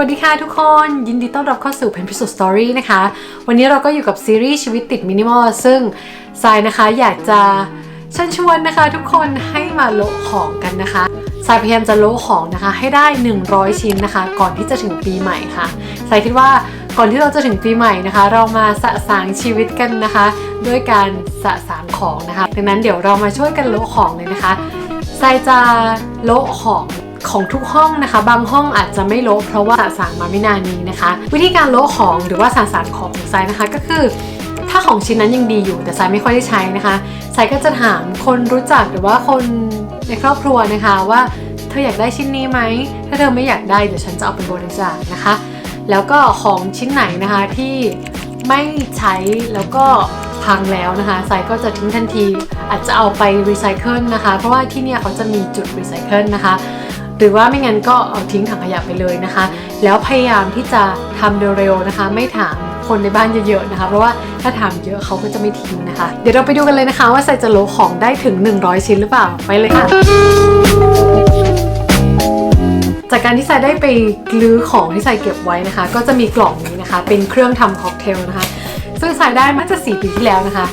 วัสดีค่ะทุกคน ยินดีต้อนรับเข้าสู่ Pen p i s o d Story นะคะ วันนี้เราก็อยู่กับซีรีส์ชีวิตติดมินิมอลซึ่งทรายนะคะอยากจะเชิญชวนนะคะ ทุกคนให้มาโละของกันนะคะทรายพยายามจะโละของนะคะ ให้ได้ 100 ชิ้นนะคะ ก่อนที่จะถึงปีใหม่ค่ะทรายคิดว่าก่อนที่เราจะถึงปีใหม่นะคะ เรามาสะสางชีวิตกันนะคะ ด้วยการสะสางของนะคะดังนั้นเดี๋ยวเรามาช่วยกันโละของเลยนะคะทรายจะโละของ ของทุกห้องนะคะ บางห้องอาจจะไม่โละเพราะว่าสะสางมาไม่นานนี้นะคะ วิธีการโละของหรือว่าสะสางของของไซนะคะ ก็คือ ถ้าของชิ้นนั้นยังดีอยู่แต่ไซไม่ค่อยได้ใช้นะคะไซก็จะถามคนรู้จักหรือว่าคนในครอบครัวนะคะว่าเธออยากได้ชิ้นนี้ไหม ถ้าเธอไม่อยากได้เดี๋ยวฉันจะเอาไปบริจาคนะคะ แล้วก็ของชิ้นไหนนะคะที่ไม่ใช้แล้วก็พังแล้วนะคะไซก็จะทิ้งทันที อาจจะเอาไปรีไซเคิลนะคะ เพราะว่าที่เนี่ยเขาจะมีจุดรีไซเคิลนะคะ หรือว่าไม่งั้นก็เอาทิ้งถังขยะไปเลยนะคะ แล้วพยายามที่จะทำเร็วๆนะคะ ไม่ถามคนในบ้านเยอะๆนะคะ เพราะว่าถ้าถามเยอะเขาก็จะไม่ทิ้งนะคะ เดี๋ยวเราไปดูกันเลยนะคะ ว่าใส่จะโลของได้ถึง 100 ชิ้นหรือเปล่าไปเลยค่ะจากการที่ใส่ได้ไปลื้อของที่ใส่เก็บไว้นะคะ ก็จะมีกล่องนี้นะคะ เป็นเครื่องทำค็อกเทลนะคะ ซึ่งใส่ได้มาจะ4ปีที่แล้วนะคะ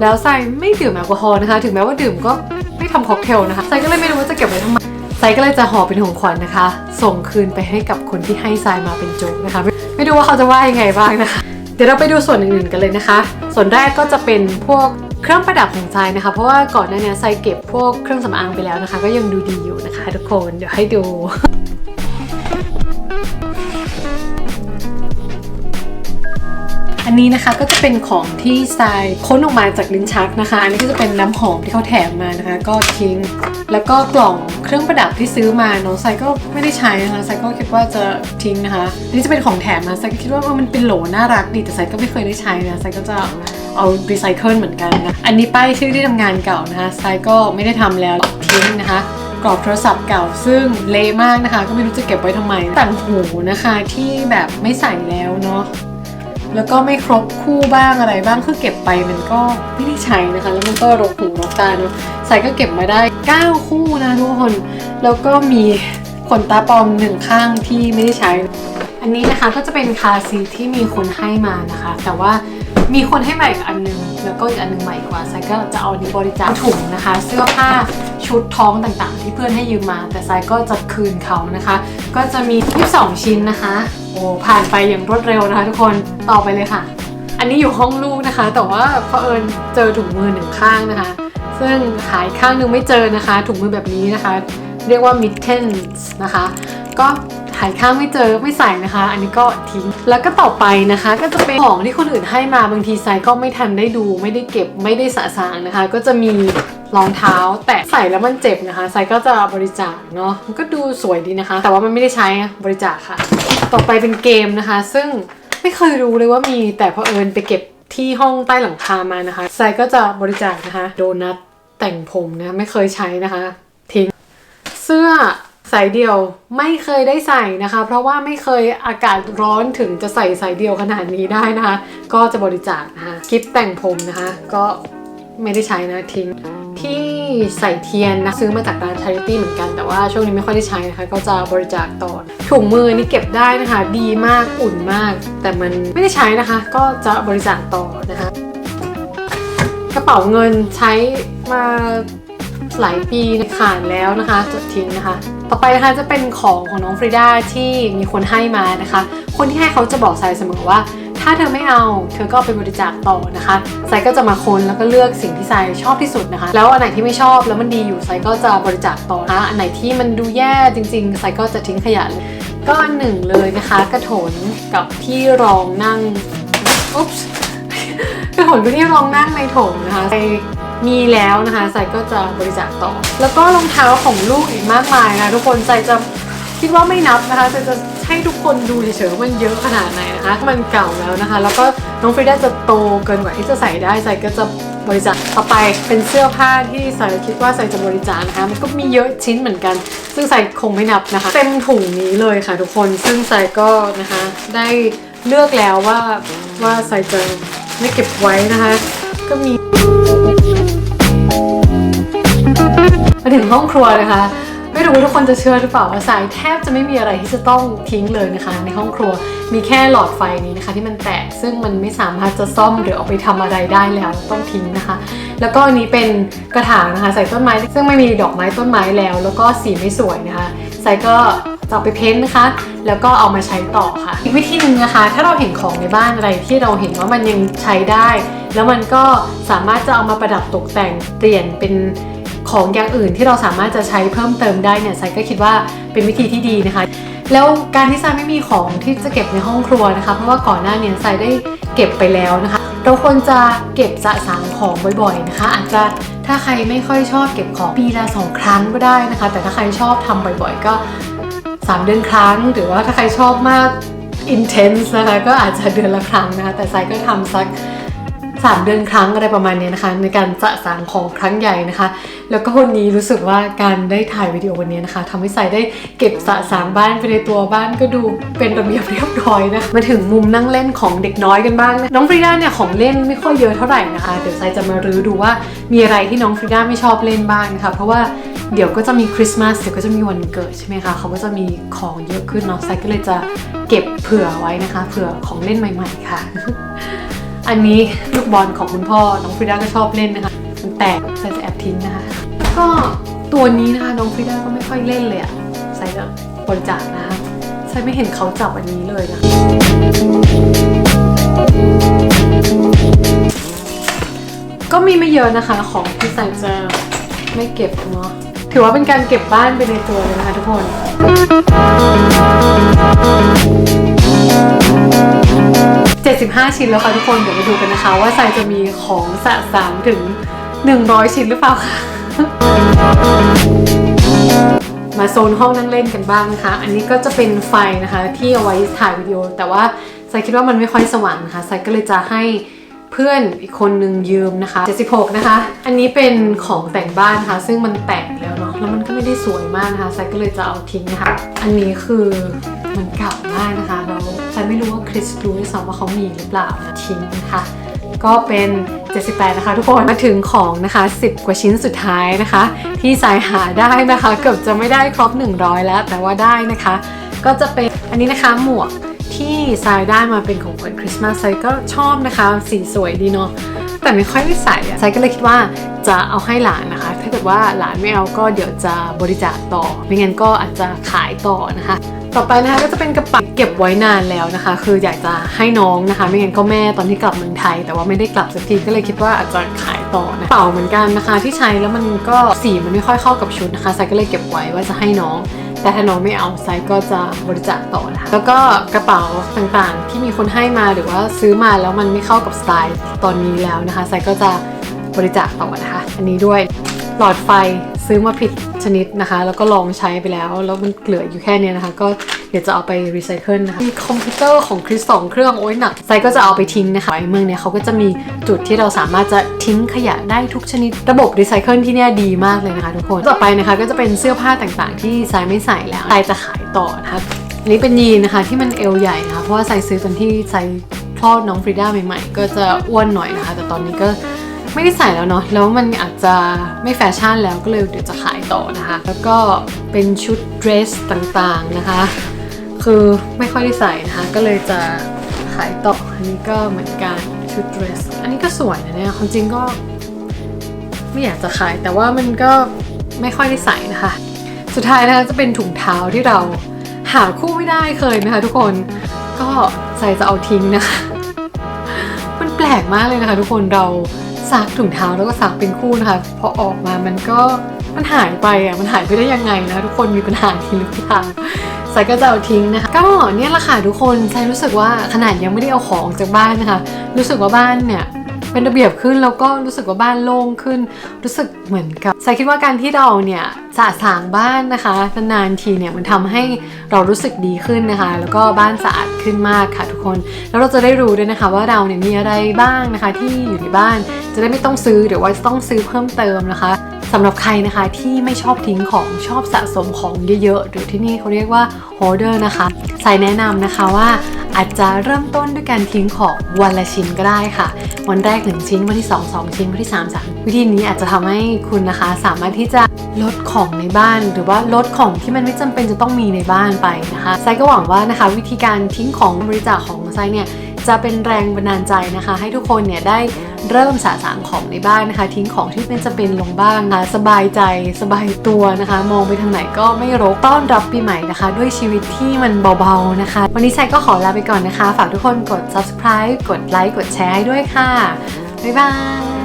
แล้วใส่ไม่ดื่มแอลกอฮอล์นะคะ ถึงแม้ว่าดื่มก็ไม่ทำค็อกเทลนะคะใส่ก็เลยไม่รู้ว่าจะเก็บไว้ทำไม ไซก็เลยจะห่อเป็นของขวัญนะคะ ส่งคืนไปให้กับคนที่ให้ทรายมาเป็นโจ๊กนะคะไม่ไม่รู้ว่าเขาจะว่ายังไงบ้างนะคะ เดี๋ยวเราไปดูส่วนอื่นๆกันเลยนะคะ ส่วนแรกก็จะเป็นพวกเครื่องประดับของทรายนะคะ เพราะว่าก่อนหน้านี้ทรายเก็บพวกเครื่องสำอางไปแล้วนะคะ ก็ยังดูดีอยู่นะคะ ทุกคนเดี๋ยวให้ดู นี้นะคะก็จะเป็นของที่ทรายค้นออกมาจากลิ้นชักนะคะ อันนี้ก็จะเป็นน้ำหอมที่เขาแถมมานะคะ ก็ทิ้ง แล้วก็กล่องเครื่องประดับที่ซื้อมาน้องไซก็ไม่ได้ใช้นะคะไซก็คิดว่าจะทิ้งนะคะนี่จะเป็นของแถมนะไซก็คิดว่ามันเป็นโหลน่ารักดีแต่ไซก็ไม่เคยได้ใช้นะไซก็จะเอารีไซเคิลเหมือนกันนะอันนี้ป้ายชื่อที่ทำงานเก่านะคะไซก็ไม่ได้ทำแล้วทิ้งนะคะกรอบโทรศัพท์เก่าซึ่งเละมากนะคะ ก็ไม่รู้จะเก็บไว้ทำไมต่างหูนะคะที่แบบไม่ใส่แล้วเนาะ แล้วก็ไม่ครบคู่บ้างอะไรบ้างคือเก็บไปมันก็ไม่ได้ใช้นะคะ แล้วมันก็รกหูรกตาเนอะใส่ก็เก็บมาได้ 9 คู่นะทุกคน แล้วก็มีขนตาปลอมหนึ่งข้างที่ไม่ได้ใช้ อันนี้นะคะก็จะเป็นคาซีที่มีคนให้มานะคะ แต่ว่ามีคนให้มาอีกอันหนึง แล้วก็อีกอันหนึงใหม่กว่าไซก็จะเอานี้บริจาคถุงนะคะ เสื้อผ้าชุดท้องต่างๆ ที่เพื่อนให้ยืมมา แต่ไซก็จะคืนเขานะคะ ก็จะมี 22 ชิ้นนะคะ โอ้ผ่านไปอย่างรวดเร็วนะคะทุกคนต่อไปเลยค่ะ อันนี้อยู่ห้องลูกนะคะ แต่ว่าเผอิญเจอถุงมือหนึ่งข้างนะคะ ซึ่งหายข้างหนึงไม่เจอนะคะ ถุงมือแบบนี้นะคะ เรียกว่า mittens นะคะ ก็หายข้างไม่เจอไม่ใส่นะคะ อันนี้ก็ทิ้งแล้วก็ต่อไปนะคะ ก็จะเป็นของที่คนอื่นให้มาบางทีไซก็ไม่ทันได้ดู ไม่ได้เก็บไม่ได้สะสางนะคะ ก็จะมี รองเท้า แตะใส่แล้วมันเจ็บนะคะไซก็จะบริจาคเนาะมันก็ดูสวยดีนะคะ แต่ว่ามันไม่ได้ใช้บริจาคค่ะ ต่อไปเป็นเกมนะคะ ซึ่งไม่เคยรู้เลยว่ามีแต่พอเอิญไปเก็บที่ห้องใต้หลังคามานะคะไซก็จะบริจาคนะคะ โดนัทแต่งผมนะไม่เคยใช้นะคะ ทิ้งเสื้อสายเดียวไม่เคยได้ใส่นะคะ เพราะว่าไม่เคยอากาศร้อนถึงจะใส่สายเดียวขนาดนี้ได้นะคะ ก็จะบริจาคนะคะคลิปแต่งผมนะคะ ก็ไม่ได้ใช้นะทิ้ง ที่ใส่เทียนนะซื้อมาจากร้านชาริตี้เหมือนกันแต่ว่าช่วงนี้ไม่ค่อยได้ใช้นะคะ ก็จะบริจาคต่อถุงมือนี่เก็บได้นะคะ ดีมากอุ่นมาก แต่มันไม่ได้ใช้นะคะ ก็จะบริจาคต่อนะคะ กระเป๋าเงินใช้มาหลายปีขาดแล้วนะคะจดทิ้งนะคะ ต่อไปนะคะจะเป็นของของน้องฟรีด้าที่มีคนให้มานะคะ คนที่ให้เขาจะบอกไซเสมอว่า ถ้าเธอไม่เอา เธอก็ไปบริจาคต่อนะคะไซก็จะมาค้นแล้วก็เลือกสิ่งที่ไซชอบที่สุดนะคะ แล้วอันไหนที่ไม่ชอบแล้วมันดีอยู่ไซก็จะบริจาคต่อนะอันไหนที่มันดูแย่จริงๆไซก็จะทิ้งขยะเลยก็อันหนึ่งเลยนะคะ กระโถนกับที่รองนั่งอุ๊บกระโถนเป็นที่รองนั่งในโถงนะคะใส่มีแล้วนะคะใส่ก็จะบริจาคต่อ แล้วก็รองเท้าของลูกอีกมากมายนะทุกคนใส่จะคิดว่าไม่นับนะคะใส่จะ ให้ทุกคนดูเฉยๆว่ามันเยอะขนาดไหนนะคะ มันเก่าแล้วนะคะ แล้วก็น้องฟรีด้าจะโตเกินกว่าที่จะใส่ได้ใส่ก็จะบริจาคต่อไปเป็นเสื้อผ้าที่ใส่คิดว่าใส่จะบริจาคนะคะมันก็มีเยอะชิ้นเหมือนกัน ซึ่งใส่คงไม่นับนะคะ เต็มถุงนี้เลยค่ะทุกคนซึ่งใส่ก็นะคะได้เลือกแล้วว่าว่าใส่จะไม่เก็บไว้นะคะ ก็มีมาถึงห้องครัวนะคะ ไม่รู้ว่าทุกคนจะเชื่อหรือเปล่าว่าทรายแทบจะไม่มีอะไรที่จะต้องทิ้งเลยนะคะ ในห้องครัวมีแค่หลอดไฟนี้นะคะ ที่มันแตกซึ่งมันไม่สามารถจะซ่อมหรือเอาไปทำอะไรได้แล้วต้องทิ้งนะคะ แล้วก็อันนี้เป็นกระถางนะคะ ใส่ต้นไม้ ซึ่งไม่มีดอกไม้ต้นไม้แล้ว แล้วก็สีไม่สวยนะคะใส่ก็จะเอาไปเพ้นท์นะคะ แล้วก็เอามาใช้ต่อค่ะ อีกวิธีหนึ่งนะคะ ถ้าเราเห็นของในบ้านอะไรที่เราเห็นว่ามันยังใช้ได้ แล้วมันก็สามารถจะเอามาประดับตกแต่งเปลี่ยนเป็น ของอย่างอื่นที่เราสามารถจะใช้เพิ่มเติมได้เนี่ยไซก็คิดว่าเป็นวิธีที่ดีนะคะ แล้วการที่ไซไม่มีของที่จะเก็บในห้องครัวนะคะ เพราะว่าก่อนหน้านี้ไซได้เก็บไปแล้วนะคะ เราควรจะเก็บสะสางของบ่อยๆนะคะ อาจจะถ้าใครไม่ค่อยชอบเก็บของปีละสองครั้งก็ได้นะคะ แต่ถ้าใครชอบทำบ่อยๆ ก็ 3 เดือนครั้ง หรือว่าถ้าใครชอบมาก intense นะคะก็อาจจะเดือนละครั้งนะคะแต่ไซก็ทำสัก 3 เดือนครั้งอะไรประมาณนี้นะคะ ในการสะสางของครั้งใหญ่นะคะ แล้วก็วันนี้รู้สึกว่าการได้ถ่ายวิดีโอวันนี้นะคะทำให้ไซได้เก็บสะสางบ้านไปในตัวบ้านก็ดูเป็นระเบียบเรียบร้อยนะคะมาถึงมุมนั่งเล่นของเด็กน้อยกันบ้างนะน้องฟรีด้าเนี่ยของเล่นไม่ค่อยเยอะเท่าไหร่นะคะเดี๋ยวไซจะมารื้อดูว่ามีอะไรที่น้องฟรีด้าไม่ชอบเล่นบ้างนะคะเพราะว่าเดี๋ยวก็จะมีคริสต์มาสเดี๋ยวก็จะมีวันเกิดใช่ไหมคะเขาก็จะมีของเยอะขึ้นเนาะไซก็เลยจะเก็บเผื่อไว้นะคะ เผื่อของเล่นใหม่ ๆ ค่ะ อันนี้ลูกบอลของคุณพ่อ น้องฟรีด้าก็ชอบเล่นนะคะมันแตกใส่จะแอบทิ้งนะคะแล้วก็ตัวนี้นะคะน้องฟรีด้าก็ไม่ค่อยเล่นเลยอะใส่จะบริจาคนะคะใส่ไม่เห็นเขาจับอันนี้เลยนะก็มีไม่เยอะนะคะของที่ใส่จะไม่เก็บเนาะถือว่าเป็นการเก็บบ้านไปในตัวเลยนะคะทุกคน 75 ชิ้นแล้วค่ะทุกคน เดี๋ยวมาดูกันนะคะ ว่าไซจะมีของสะสมถึง 100 ชิ้นหรือเปล่าค่ะ มาโซนห้องนั่งเล่นกันบ้างนะคะ อันนี้ก็จะเป็นไฟนะคะ ที่เอาไว้ถ่ายวิดีโอ แต่ว่าไซคิดว่ามันไม่ค่อยสว่างนะคะไซก็เลยจะให้เพื่อนอีกคนนึงยืมนะคะ 76 นะคะ อันนี้เป็นของแต่งบ้านนะคะ ซึ่งมันแตกแล้วเนาะ แล้วมันก็ไม่ได้สวยมากนะคะไซก็เลยจะเอาทิ้งนะคะ อันนี้คือ มันเก่ามากนะคะเราไซไม่รู้ว่าคริสรู้ด้วยซ้ำว่าเขามีหรือเปล่านะทิ้งนะคะก็เป็น 78 นะคะทุกคนมาถึงของนะคะ 10 กว่าชิ้นสุดท้ายนะคะ ที่สายหาได้นะคะ เกือบจะไม่ได้ครบ 100 แล้ว แต่ว่าได้นะคะ ก็จะเป็นอันนี้นะคะหมวกที่ทรายได้มาเป็นของขวัญคริสต์มาสทรายก็ชอบนะคะ สีสวยดีเนาะแต่ไม่ค่อยได้ใส่อะทรายก็เลยคิดว่าจะเอาให้หลานนะคะ ถ้าเกิดว่าหลานไม่เอาก็เดี๋ยวจะบริจาคต่อ ไม่งั้นก็อาจจะขายต่อนะคะ ต่อไปนะคะก็จะเป็นกระเป๋าเก็บไว้นานแล้วนะคะ คืออยากจะให้น้องนะคะ ไม่งั้นก็แม่ตอนที่กลับเมืองไทย แต่ว่าไม่ได้กลับสักทีก็เลยคิดว่าอาจจะขายต่อนะเป๋าเหมือนกันนะคะ ที่ใช้แล้วมันก็สีมันไม่ค่อยเข้ากับชุดนะคะไซก็เลยเก็บไว้ว่าจะให้น้อง แต่ถ้าน้องไม่เอาไซก็จะบริจาคต่อนะคะแล้วก็กระเป๋าต่างๆ ที่มีคนให้มาหรือว่าซื้อมาแล้วมันไม่เข้ากับสไตล์ตอนนี้แล้วนะคะไซก็จะบริจาคต่อนะคะ อันนี้ด้วย หลอดไฟซื้อมาผิดชนิดนะคะ แล้วก็ลองใช้ไปแล้ว แล้วมันเหลืออยู่แค่เนี้ยนะคะ ก็เดี๋ยวจะเอาไปรีไซเคิลนะคะมีคอมพิวเตอร์ของคริสสองเครื่องโอ้ยหนักไซก็จะเอาไปทิ้งนะคะไอ้เมืองเนี่ยเขาก็จะมีจุดที่เราสามารถจะทิ้งขยะได้ทุกชนิด ระบบรีไซเคิลที่เนี่ยดีมากเลยนะคะทุกคนต่อไปนะคะก็จะเป็นเสื้อผ้าต่างๆ ที่ไซไม่ใส่แล้วไซจะขายต่อนะคะอันนี้เป็นยีนนะคะที่มันเอวใหญ่นะคะเพราะว่าไซซื้อตอนที่ไซคลอดน้องฟรีด้าใหม่ๆ ก็จะอ้วนหน่อยนะคะ แต่ตอนนี้ก็ ไม่ได้ใส่แล้วเนาะแล้วมันอาจจะไม่แฟชั่นแล้วก็เลยเดี๋ยวจะขายต่อนะคะ แล้วก็เป็นชุดเดรสต่างๆนะคะ คือไม่ค่อยได้ใส่นะคะ ก็เลยจะขายต่ออันนี้ก็เหมือนกันชุดเดรส อันนี้ก็สวยนะเนี่ยความจริงก็ไม่อยากจะขายแต่ว่ามันก็ไม่ค่อยได้ใส่นะคะ สุดท้ายนะคะจะเป็นถุงเท้าที่เราหาคู่ไม่ได้เคยนะคะทุกคนก็ใส่จะเอาทิ้งนะคะ มันแปลกมากเลยนะคะ ทุกคนเรา ซักถุงเท้าแล้วก็ซักเป็นคู่นะคะ พอออกมามันก็มันหายไปอะมันหายไปได้ยังไงนะทุกคนมีปัญหาทีหรือเปล่าไซก็จะเอาทิ้งนะคะก็เนี่ยแหละค่ะทุกคนไซรู้สึกว่าขนาดยังไม่ได้เอาของออกจากบ้านนะคะ รู้สึกว่าบ้านเนี่ยเป็นระเบียบขึ้นแล้วก็รู้สึกว่าบ้านโล่งขึ้น รู้สึกเหมือนกับไซคิดว่าการที่เราเนี่ย สะสางบ้านนะคะนานๆทีเนี่ยมันทำให้เรารู้สึกดีขึ้นนะคะ แล้วก็บ้านสะอาดขึ้นมากค่ะทุกคน แล้วเราจะได้รู้ด้วยนะคะว่าเราเนี่ยมีอะไรบ้างนะคะ ที่อยู่ในบ้านจะได้ไม่ต้องซื้อหรือว่าต้องซื้อเพิ่มเติมนะคะสำหรับใครนะคะที่ไม่ชอบทิ้งของชอบสะสมของเยอะๆหรือที่นี่เขาเรียกว่า hoarder นะคะใส่แนะนำนะคะว่า อาจจะเริ่มต้นด้วยการทิ้งของวันละชิ้นก็ได้ค่ะ วันแรกหนึ่งชิ้นวันที่ 2 2 ชิ้นวันที่ 3 3 วิธีนี้อาจจะทำให้คุณนะคะ สามารถที่จะลดของในบ้าน หรือว่าลดของที่มันไม่จำเป็นจะต้องมีในบ้านไปนะคะไซก็หวังว่านะคะ วิธีการทิ้งของบริจาคของไซเนี่ย จะเป็นแรงบันดาลใจนะคะ ให้ทุกคนเนี่ยได้เริ่มสะสางของในบ้านนะคะ ทิ้งของที่เป็นจะเป็นลงบ้างนะะสบายใจสบายตัวนะคะ มองไปทางไหนก็ไม่รกต้อนรับปีใหม่นะคะ ด้วยชีวิตที่มันเบาๆนะคะ วันนี้ไซก็ขอลาไปก่อนนะคะ ฝากทุกคนกด subscribe กดไลค์กดแชร์ให้ด้วยค่ะบ๊ายบาย